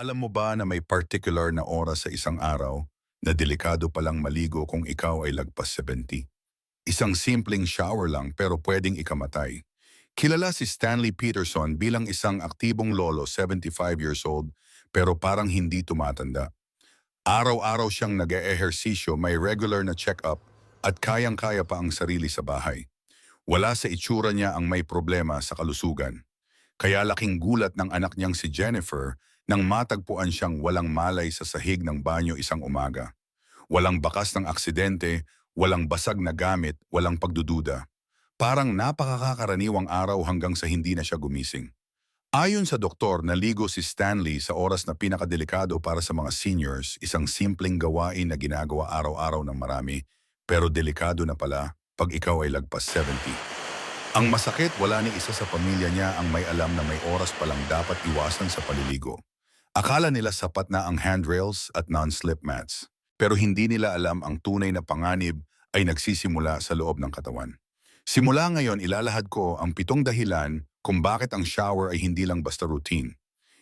Alam mo ba na may particular na oras sa isang araw na delikado palang maligo kung ikaw ay lagpas 70? Isang simpleng shower lang pero pwedeng ikamatay. Kilala si Stanley Peterson bilang isang aktibong lolo 75 years old pero parang hindi tumatanda. Araw-araw siyang nag-eehersisyo, may regular na check-up at kayang-kaya pa ang sarili sa bahay. Wala sa itsura niya ang may problema sa kalusugan. Kaya laking gulat ng anak niyang si Jennifer nang matagpuan siyang walang malay sa sahig ng banyo isang umaga. Walang bakas ng aksidente, walang basag na gamit, walang pagdududa. Parang napakakakaraniwang araw hanggang sa hindi na siya gumising. Ayon sa doktor, naligo si Stanley sa oras na pinakadelikado para sa mga seniors, isang simpleng gawain na ginagawa araw-araw ng marami, pero delikado na pala pag ikaw ay lagpas 70. Ang masakit, wala ni isa sa pamilya niya ang may alam na may oras palang dapat iwasan sa paliligo. Akala nila sapat na ang handrails at non-slip mats, pero hindi nila alam ang tunay na panganib ay nagsisimula sa loob ng katawan. Simula ngayon, ilalahad ko ang pitong dahilan kung bakit ang shower ay hindi lang basta routine.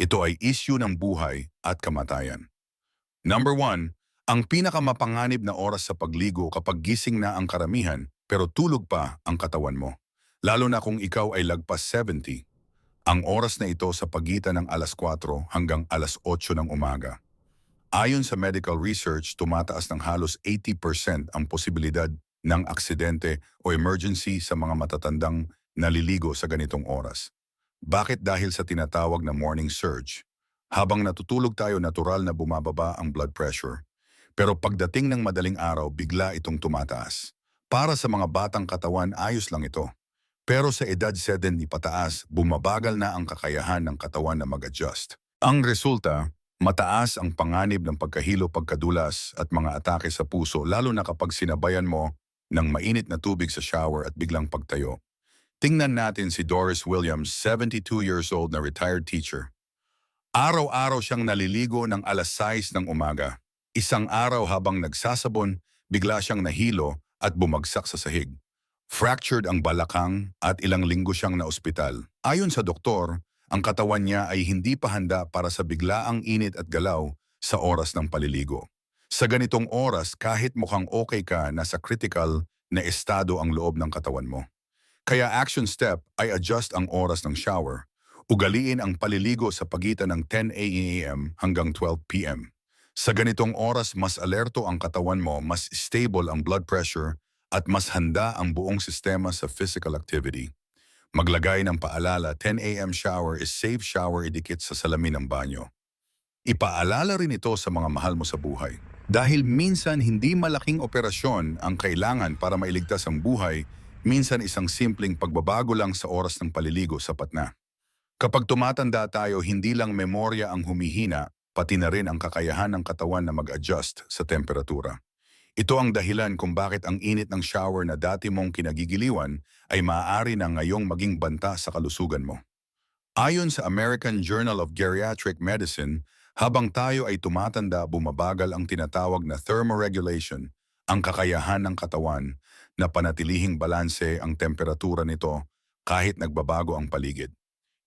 Ito ay issue ng buhay at kamatayan. Number one, ang pinakamapanganib na oras sa pagligo kapag gising na ang karamihan pero tulog pa ang katawan mo. Lalo na kung ikaw ay lagpas 70. Ang oras na ito sa pagitan ng alas 4 hanggang alas 8 ng umaga. Ayon sa medical research, tumataas ng halos 80% ang posibilidad ng aksidente o emergency sa mga matatandang naliligo sa ganitong oras. Bakit dahil sa tinatawag na morning surge? Habang natutulog tayo, natural na bumababa ang blood pressure. Pero pagdating ng madaling araw, bigla itong tumataas. Para sa mga batang katawan, ayos lang ito. Pero sa edad 70 pataas, bumabagal na ang kakayahan ng katawan na mag-adjust. Ang resulta, mataas ang panganib ng pagkahilo pagkadulas at mga atake sa puso lalo na kapag sinabayan mo ng mainit na tubig sa shower at biglang pagtayo. Tingnan natin si Doris Williams, 72 years old na retired teacher. Araw-araw siyang naliligo ng alas 6 ng umaga. Isang araw habang nagsasabon, bigla siyang nahilo at bumagsak sa sahig. Fractured ang balakang at ilang linggo siyang naospital. Ayon sa doktor, ang katawan niya ay hindi pa handa para sa biglaang init at galaw sa oras ng paliligo. Sa ganitong oras, kahit mukhang okay ka, nasa critical na estado ang loob ng katawan mo. Kaya action step ay adjust ang oras ng shower. Ugaliin ang paliligo sa pagitan ng 10 a.m. hanggang 12 p.m. Sa ganitong oras, mas alerto ang katawan mo, mas stable ang blood pressure, at mas handa ang buong sistema sa physical activity. Maglagay ng paalala, 10 a.m. shower is safe shower idikit sa salamin ng banyo. Ipaalala rin ito sa mga mahal mo sa buhay. Dahil minsan hindi malaking operasyon ang kailangan para mailigtas ang buhay, minsan isang simpleng pagbabago lang sa oras ng paliligo sapat na. Kapag tumatanda tayo, hindi lang memorya ang humihina, pati na rin ang kakayahan ng katawan na mag-adjust sa temperatura. Ito ang dahilan kung bakit ang init ng shower na dati mong kinagigiliwan ay maaari na ngayong maging banta sa kalusugan mo. Ayon sa American Journal of Geriatric Medicine, habang tayo ay tumatanda, bumabagal ang tinatawag na thermoregulation, ang kakayahan ng katawan na panatilihing balanse ang temperatura nito kahit nagbabago ang paligid.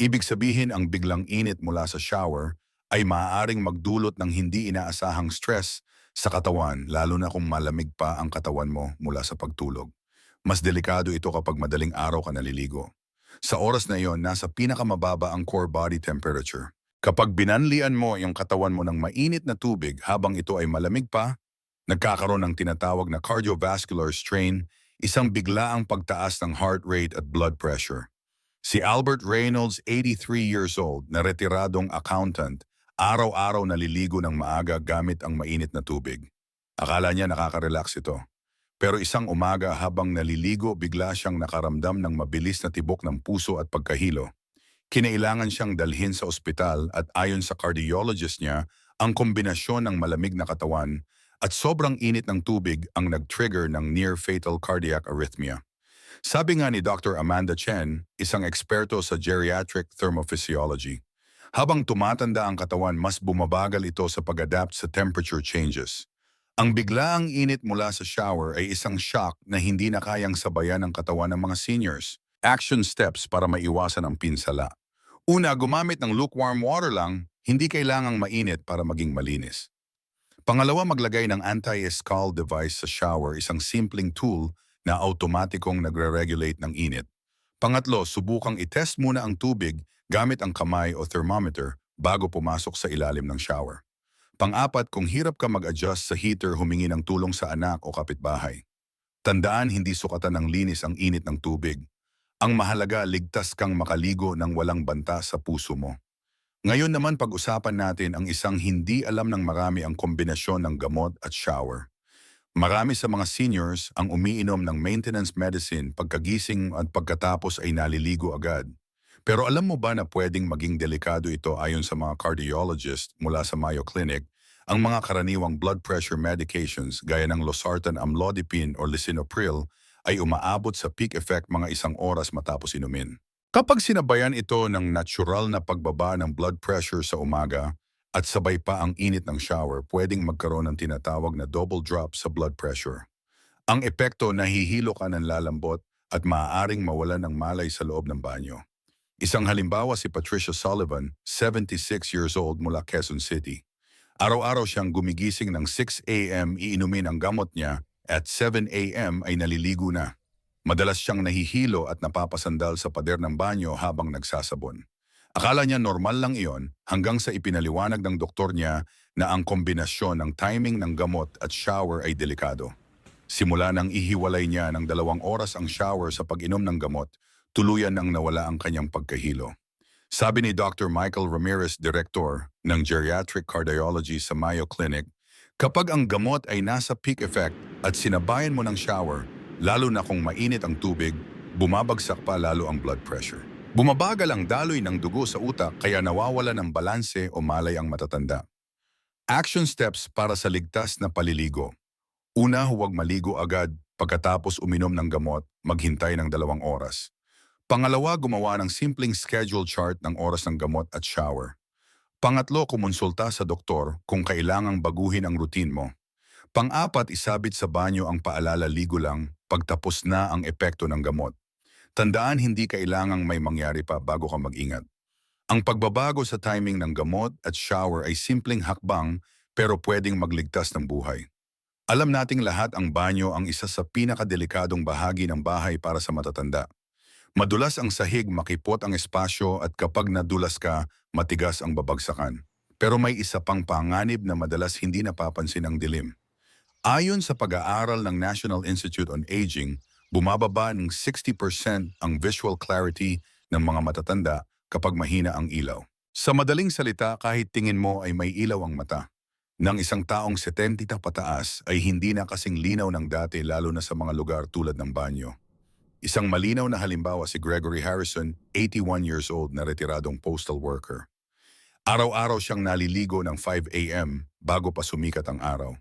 Ibig sabihin ang biglang init mula sa shower ay maaaring magdulot ng hindi inaasahang stress sa katawan lalo na kung malamig pa ang katawan mo mula sa pagtulog. Mas delikado ito kapag madaling araw ka naliligo. Sa oras na iyon, nasa pinakamababa ang core body temperature. Kapag binanlian mo yung katawan mo ng mainit na tubig habang ito ay malamig pa, nagkakaroon ng tinatawag na cardiovascular strain, isang biglaang pagtaas ng heart rate at blood pressure. Si Albert Reynolds, 83 years old, na retiradong accountant, araw-araw naliligo ng maaga gamit ang mainit na tubig. Akala niya nakaka-relax ito. Pero isang umaga habang naliligo, bigla siyang nakaramdam ng mabilis na tibok ng puso at pagkahilo. Kinailangan siyang dalhin sa ospital at ayon sa cardiologist niya, ang kombinasyon ng malamig na katawan at sobrang init ng tubig ang nag-trigger ng near-fatal cardiac arrhythmia. Sabi nga ni Dr. Amanda Chen, isang eksperto sa geriatric thermophysiology, habang tumatanda ang katawan, mas bumabagal ito sa pag-adapt sa temperature changes. Ang biglaang init mula sa shower ay isang shock na hindi na kayang sabayan ng katawan ng mga seniors. Action steps para maiwasan ang pinsala. Una, gumamit ng lukewarm water lang, Hindi kailangang mainit para maging malinis. Pangalawa, maglagay ng anti-scald device sa shower, isang simpleng tool na automatikong nagre-regulate ng init. Pangatlo, subukang itest muna ang tubig gamit ang kamay o thermometer bago pumasok sa ilalim ng shower. Pang-apat, kung hirap ka mag-adjust sa heater, humingi ng tulong sa anak o kapitbahay. Tandaan, hindi sukatan ng linis ang init ng tubig. Ang mahalaga, ligtas kang makaligo ng walang banta sa puso mo. Ngayon naman pag-usapan natin ang isang hindi alam ng marami ang kombinasyon ng gamot at shower. Marami sa mga seniors ang umiinom ng maintenance medicine pagkagising at pagkatapos ay naliligo agad. Pero alam mo ba na pwedeng maging delikado ito ayon sa mga cardiologist mula sa Mayo Clinic, ang mga karaniwang blood pressure medications gaya ng losartan amlodipine o lisinopril ay umaabot sa peak effect mga isang oras matapos inumin. Kapag sinabayan ito ng natural na pagbaba ng blood pressure sa umaga at sabay pa ang init ng shower, pwedeng magkaroon ng tinatawag na double drop sa blood pressure. Ang epekto, nahihilo ka ng lalambot at maaaring mawalan ng malay sa loob ng banyo. Isang halimbawa si Patricia Sullivan, 76 years old mula Quezon City. Araw-araw siyang gumigising ng 6 a.m. iinumin ang gamot niya at 7 a.m. ay naliligo na. Madalas siyang nahihilo at napapasandal sa pader ng banyo habang nagsasabon. Akala niya normal lang iyon hanggang sa ipinaliwanag ng doktor niya na ang kombinasyon ng timing ng gamot at shower ay delikado. Simula nang ihiwalay niya ng dalawang oras ang shower sa pag-inom ng gamot, tuluyan nang nawala ang kanyang pagkahilo. Sabi ni Dr. Michael Ramirez, Director ng Geriatric Cardiology sa Mayo Clinic, kapag ang gamot ay nasa peak effect at sinabayan mo ng shower, lalo na kung mainit ang tubig, bumabagsak pa lalo ang blood pressure. Bumabagal ang daloy ng dugo sa utak kaya nawawala ng balanse o malay ang matatanda. Action steps para sa ligtas na paliligo. Una, huwag maligo agad pagkatapos uminom ng gamot, maghintay ng dalawang oras. Pangalawa, gumawa ng simpleng schedule chart ng oras ng gamot at shower. Pangatlo, kumonsulta sa doktor kung kailangang baguhin ang routine mo. Pang-apat, isabit sa banyo ang paalala ligo lang pagtapos na ang epekto ng gamot. Tandaan hindi kailangang may mangyari pa bago ka mag-ingat. Ang pagbabago sa timing ng gamot at shower ay simpleng hakbang pero pwedeng magligtas ng buhay. Alam nating lahat ang banyo ang isa sa pinakadelikadong bahagi ng bahay para sa matatanda. Madulas ang sahig, makipot ang espasyo at kapag nadulas ka, matigas ang babagsakan. Pero may isa pang panganib na madalas hindi napapansin ang dilim. Ayon sa pag-aaral ng National Institute on Aging, bumababa ng 60% ang visual clarity ng mga matatanda kapag mahina ang ilaw. Sa madaling salita, kahit tingin mo ay may ilaw ang mata. Ng isang taong 70 na pataas ay hindi na kasing linaw ng dati lalo na sa mga lugar tulad ng banyo. Isang malinaw na halimbawa si Gregory Harrison, 81 years old na retiradong postal worker. Araw-araw siyang naliligo ng 5 a.m. bago pa sumikat ang araw.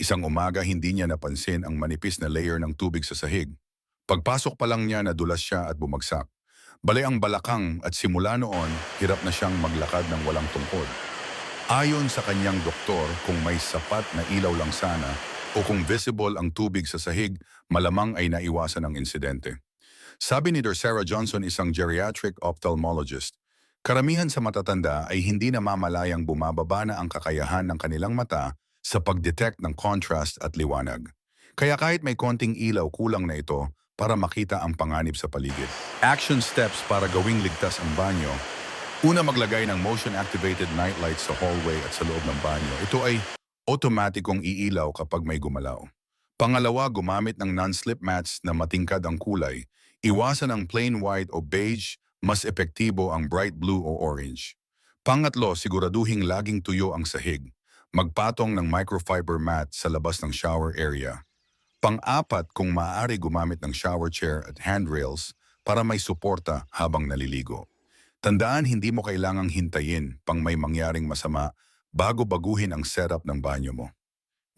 Isang umaga hindi niya napansin ang manipis na layer ng tubig sa sahig. Pagpasok pa lang niya nadulas siya at bumagsak. Balay ang balakang at simula noon, hirap na siyang maglakad ng walang tungkod. Ayon sa kanyang doktor, kung may sapat na ilaw lang sana o kung visible ang tubig sa sahig, malamang ay naiwasan ang insidente. Sabi ni Dr. Sarah Johnson, isang geriatric ophthalmologist, karamihan sa matatanda ay hindi namamalayang bumababa na ang kakayahan ng kanilang mata sa pag-detect ng contrast at liwanag. Kaya kahit may konting ilaw, kulang na ito para makita ang panganib sa paligid. Action steps para gawing ligtas ang banyo. Una, maglagay ng motion-activated nightlights sa hallway at sa loob ng banyo. Ito ay automatikong iilaw kapag may gumalaw. Pangalawa, gumamit ng non-slip mats na matingkad ang kulay. Iwasan ang plain white o beige, mas epektibo ang bright blue o orange. Pangatlo, siguraduhing laging tuyo ang sahig. Magpatong ng microfiber mat sa labas ng shower area. Pang-apat, kung maaari gumamit ng shower chair at handrails para may suporta habang naliligo. Tandaan hindi mo kailangang hintayin pang may mangyaring masama bago baguhin ang setup ng banyo mo.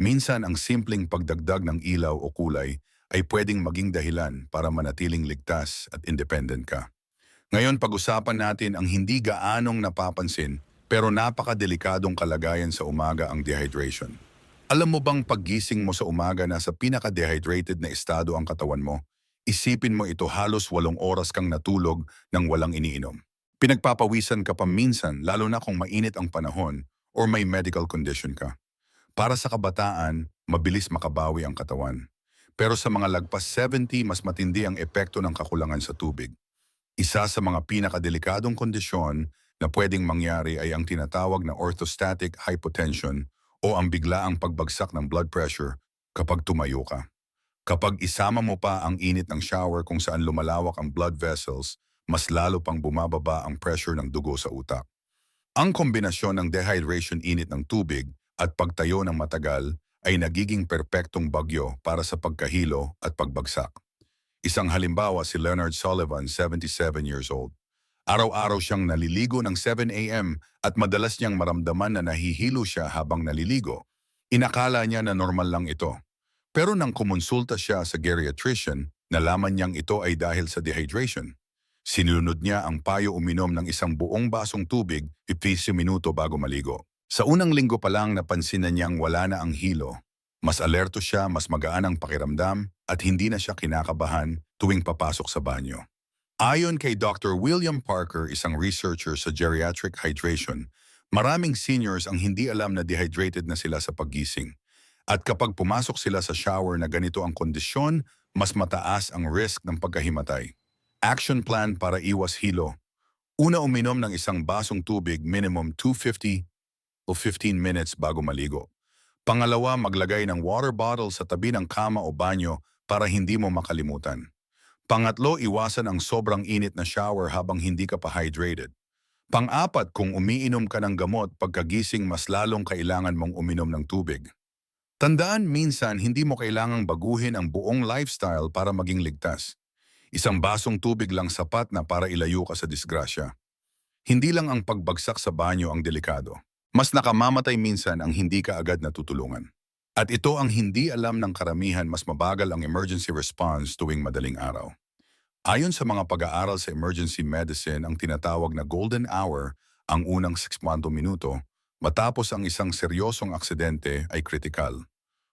Minsan ang simpleng pagdagdag ng ilaw o kulay ay pwedeng maging dahilan para manatiling ligtas at independent ka. Ngayon pag-usapan natin ang hindi gaanong napapansin pero napakadelikadong kalagayan sa umaga ang dehydration. Alam mo bang paggising mo sa umaga nasa pinaka-dehydrated na estado ang katawan mo? Isipin mo ito halos walong oras kang natulog nang walang iniinom. Pinagpapawisan ka pa minsan lalo na kung mainit ang panahon or may medical condition ka. Para sa kabataan, mabilis makabawi ang katawan. Pero sa mga lagpas 70, mas matindi ang epekto ng kakulangan sa tubig. Isa sa mga pinakadelikadong kondisyon na pwedeng mangyari ay ang tinatawag na orthostatic hypotension o ang biglaang pagbagsak ng blood pressure kapag tumayo ka. Kapag isama mo pa ang init ng shower kung saan lumalawak ang blood vessels, mas lalo pang bumababa ang pressure ng dugo sa utak. Ang kombinasyon ng dehydration init ng tubig at pagtayo ng matagal ay nagiging perpektong bagyo para sa pagkahilo at pagbagsak. Isang halimbawa si Leonard Sullivan, 77 years old. Araw-araw siyang naliligo ng 7 a.m. at madalas niyang maramdaman na nahihilo siya habang naliligo. Inakala niya na normal lang ito. Pero nang kumonsulta siya sa geriatrician, nalaman niyang ito ay dahil sa dehydration. Sinunod niya ang payo uminom ng isang buong basong tubig 15 minuto bago maligo. Sa unang linggo pa lang napansin na niyang wala na ang hilo. Mas alerto siya, mas magaan ang pakiramdam at hindi na siya kinakabahan tuwing papasok sa banyo. Ayon kay Dr. William Parker, isang researcher sa geriatric hydration, maraming seniors ang hindi alam na dehydrated na sila sa paggising. At kapag pumasok sila sa shower na ganito ang kondisyon, mas mataas ang risk ng pagkahimatay. Action plan para iwas hilo. Una uminom ng isang basong tubig minimum 250 o 15 minutes bago maligo. Pangalawa, maglagay ng water bottle sa tabi ng kama o banyo para hindi mo makalimutan. Pangatlo, iwasan ang sobrang init na shower habang hindi ka pa hydrated. Pang-apat, kung umiinom ka ng gamot pagkagising mas lalong kailangan mong uminom ng tubig. Tandaan minsan hindi mo kailangang baguhin ang buong lifestyle para maging ligtas. Isang basong tubig lang sapat na para ilayo ka sa disgrasya. Hindi lang ang pagbagsak sa banyo ang delikado. Mas nakamamatay minsan ang hindi ka agad natutulungan. At ito ang hindi alam ng karamihan mas mabagal ang emergency response tuwing madaling araw. Ayon sa mga pag-aaral sa emergency medicine, ang tinatawag na golden hour, ang unang 60 minuto, matapos ang isang seryosong aksidente ay kritikal.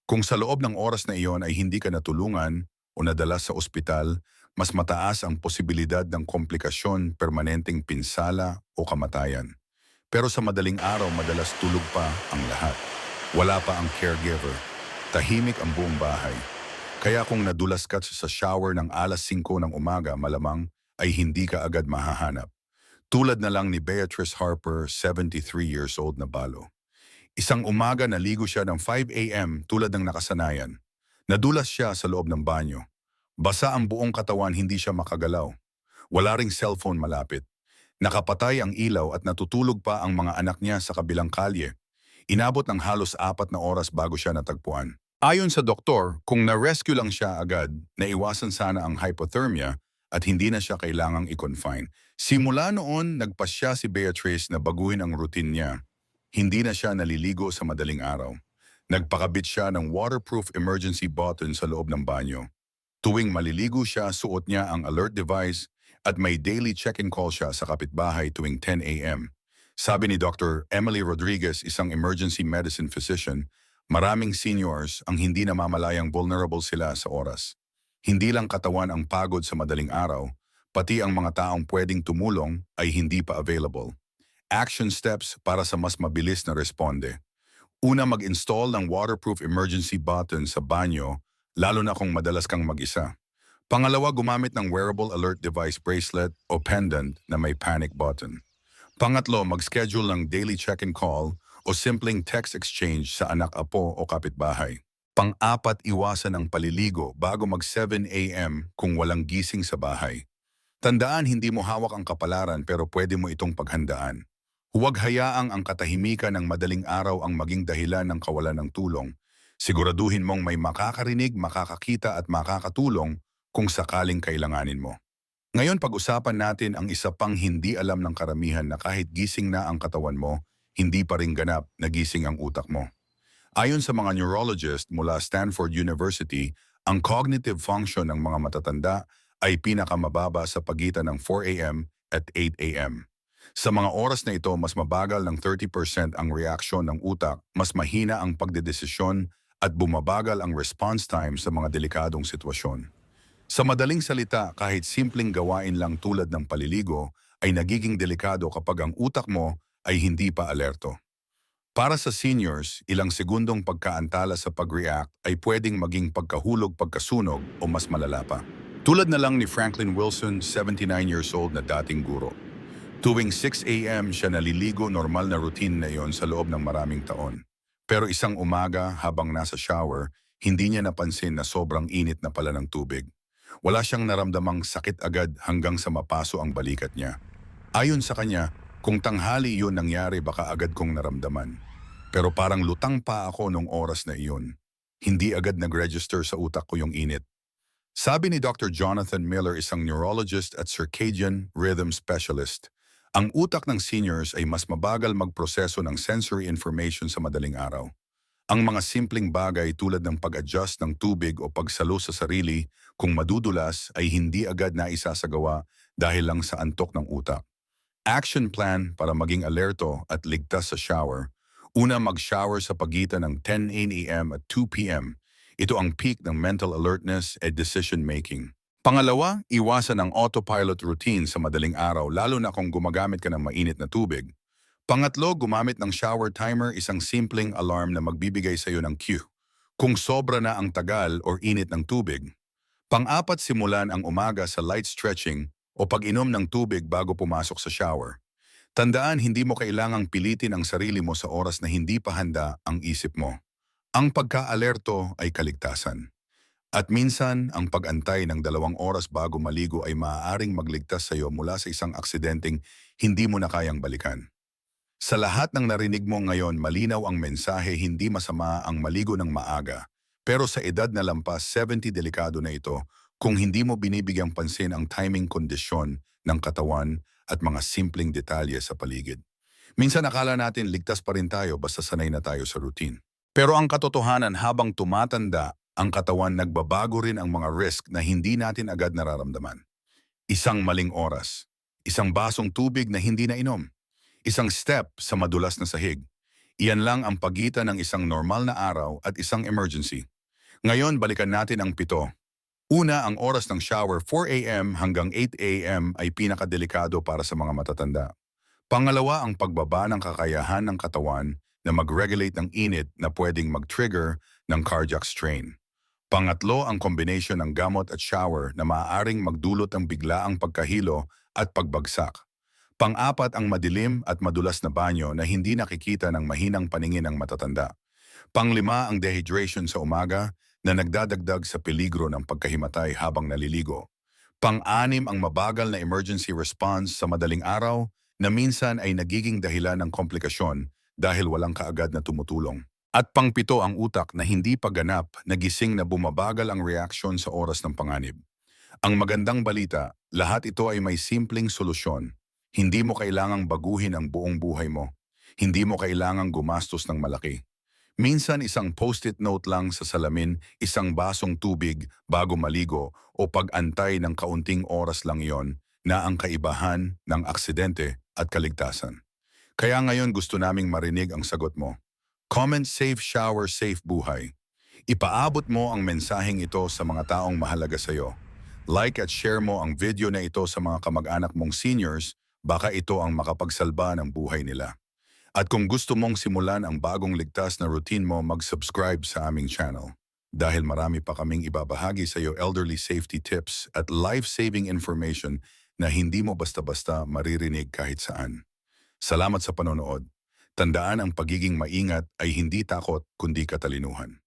Kung sa loob ng oras na iyon ay hindi ka natulungan o nadala sa ospital, mas mataas ang posibilidad ng komplikasyon, permanenteng pinsala o kamatayan. Pero sa madaling araw, madalas tulog pa ang lahat. Wala pa ang caregiver. Tahimik ang buong bahay. Kaya kung nadulas ka sa shower ng alas 5 ng umaga, malamang ay hindi ka agad mahahanap. Tulad na lang ni Beatrice Harper, 73 years old na balo. Isang umaga naligo siya ng 5 a.m. tulad ng nakasanayan. Nadulas siya sa loob ng banyo. Basa ang buong katawan, hindi siya makagalaw. Wala ring cellphone malapit. Nakapatay ang ilaw at natutulog pa ang mga anak niya sa kabilang kalye. Inabot ng halos apat na oras bago siya natagpuan. Ayon sa doktor, kung na-rescue lang siya agad, naiwasan sana ang hypothermia at hindi na siya kailangang i-confine. Simula noon, nagpasya si Beatrice na baguhin ang routine niya. Hindi na siya naliligo sa madaling araw. Nagpakabit siya ng waterproof emergency button sa loob ng banyo. Tuwing maliligo siya, suot niya ang alert device at may daily check-in call siya sa kapitbahay tuwing 10 a.m. Sabi ni Dr. Emily Rodriguez, isang emergency medicine physician, Maraming seniors ang hindi namamalayang vulnerable sila sa oras. Hindi lang katawan ang pagod sa madaling araw, pati ang mga taong pwedeng tumulong ay hindi pa available. Action steps para sa mas mabilis na responde. Una mag-install ng waterproof emergency button sa banyo, lalo na kung madalas kang mag-isa. Pangalawa, gumamit ng wearable alert device bracelet o pendant na may panic button. Pangatlo, mag-schedule ng daily check-in call o simpleng text exchange sa anak-apo o kapitbahay. Pang-apat, iwasan ang paliligo bago mag 7 a.m. kung walang gising sa bahay. Tandaan hindi mo hawak ang kapalaran pero pwede mo itong paghandaan. Huwag hayaang ang katahimikan ng madaling araw ang maging dahilan ng kawalan ng tulong. Siguraduhin mong may makakarinig, makakakita at makakatulong kung sakaling kailanganin mo. Ngayon pag-usapan natin ang isa pang hindi alam ng karamihan na kahit gising na ang katawan mo, hindi pa rin ganap nagising ang utak mo. Ayon sa mga neurologist mula Stanford University, ang cognitive function ng mga matatanda ay pinakamababa sa pagitan ng 4 a.m. at 8 a.m. Sa mga oras na ito, mas mabagal ng 30% ang reaksyon ng utak, mas mahina ang pagdedesisyon at bumabagal ang response time sa mga delikadong sitwasyon. Sa madaling salita, kahit simpleng gawain lang tulad ng paliligo ay nagiging delikado kapag ang utak mo ay hindi pa alerto. Para sa seniors, ilang segundong pagkaantala sa pag-react ay pwedeng maging pagkahulog pagkasunog o mas malala pa. Tulad na lang ni Franklin Wilson, 79 years old na dating guro. Tuwing 6 a.m. siya naliligo normal na routine na yon sa loob ng maraming taon. Pero isang umaga habang nasa shower, hindi niya napansin na sobrang init na pala ng tubig. Wala siyang naramdamang sakit agad hanggang sa mapaso ang balikat niya. Ayon sa kanya, kung tanghali yun nangyari baka agad kong naramdaman. Pero parang lutang pa ako nung oras na iyon. Hindi agad nag-register sa utak ko yung init. Sabi ni Dr. Jonathan Miller, isang neurologist at circadian rhythm specialist, ang utak ng seniors ay mas mabagal magproseso ng sensory information sa madaling araw. Ang mga simpleng bagay tulad ng pag-adjust ng tubig o pagsalo sa sarili kung madudulas ay hindi agad na isasagawa dahil lang sa antok ng utak. Action plan para maging alerto at ligtas sa shower. Una mag-shower sa pagitan ng 10 a.m. at 2 p.m. Ito ang peak ng mental alertness at decision making. Pangalawa, iwasan ang autopilot routine sa madaling araw lalo na kung gumagamit ka ng mainit na tubig. Pangatlo, gumamit ng shower timer, isang simpleng alarm na magbibigay sa iyo ng cue. Kung sobra na ang tagal or init ng tubig. Pang-apat, simulan ang umaga sa light stretching o pag-inom ng tubig bago pumasok sa shower. Tandaan, hindi mo kailangang pilitin ang sarili mo sa oras na hindi pa handa ang isip mo. Ang pagka-alerto ay kaligtasan. At minsan, ang pag-antay ng dalawang oras bago maligo ay maaaring magligtas sa iyo mula sa isang aksidenteng hindi mo na kayang balikan. Sa lahat ng narinig mo ngayon, malinaw ang mensahe hindi masama ang maligo ng maaga. Pero sa edad na lampas 70 delikado na ito kung hindi mo binibigyang pansin ang timing kondisyon ng katawan at mga simpleng detalye sa paligid. Minsan akala natin ligtas pa rin tayo basta sanay na tayo sa routine. Pero ang katotohanan habang tumatanda, ang katawan nagbabago rin ang mga risk na hindi natin agad nararamdaman. Isang maling oras, isang basong tubig na hindi na inom, isang step sa madulas na sahig. Iyan lang ang pagitan ng isang normal na araw at isang emergency. Ngayon balikan natin ang pito. Una, ang oras ng shower 4 a.m. hanggang 8 a.m. ay pinakadelikado para sa mga matatanda. Pangalawa, ang pagbaba ng kakayahan ng katawan na mag-regulate ng init na pwedeng mag-trigger ng cardiac strain. Pangatlo, ang combination ng gamot at shower na maaaring magdulot ng biglaang pagkahilo at pagbagsak. Pang-apat, ang madilim at madulas na banyo na hindi nakikita ng mahinang paningin ng matatanda. Panglima, ang dehydration sa umaga na nagdadagdag sa peligro ng pagkahimatay habang naliligo. Pang-anim ang mabagal na emergency response sa madaling araw na minsan ay nagiging dahilan ng komplikasyon dahil walang kaagad na tumutulong. At pangpito ang utak na hindi pagganap na gising na bumabagal ang reaksyon sa oras ng panganib. Ang magandang balita, lahat ito ay may simpleng solusyon. Hindi mo kailangang baguhin ang buong buhay mo. Hindi mo kailangang gumastos ng malaki. Minsan isang post-it note lang sa salamin, isang basong tubig bago maligo o pag-antay ng kaunting oras lang yon na ang kaibahan ng aksidente at kaligtasan. Kaya ngayon gusto naming marinig ang sagot mo. Comment Safe Shower Safe Buhay. Ipaabot mo ang mensaheng ito sa mga taong mahalaga sa iyo. Like at share mo ang video na ito sa mga kamag-anak mong seniors, baka ito ang makapagsalba ng buhay nila. At kung gusto mong simulan ang bagong ligtas na routine mo, mag-subscribe sa aming channel. Dahil marami pa kaming ibabahagi sa iyo elderly safety tips at life-saving information na hindi mo basta-basta maririnig kahit saan. Salamat sa panonood. Tandaan ang pagiging maingat ay hindi takot kundi katalinuhan.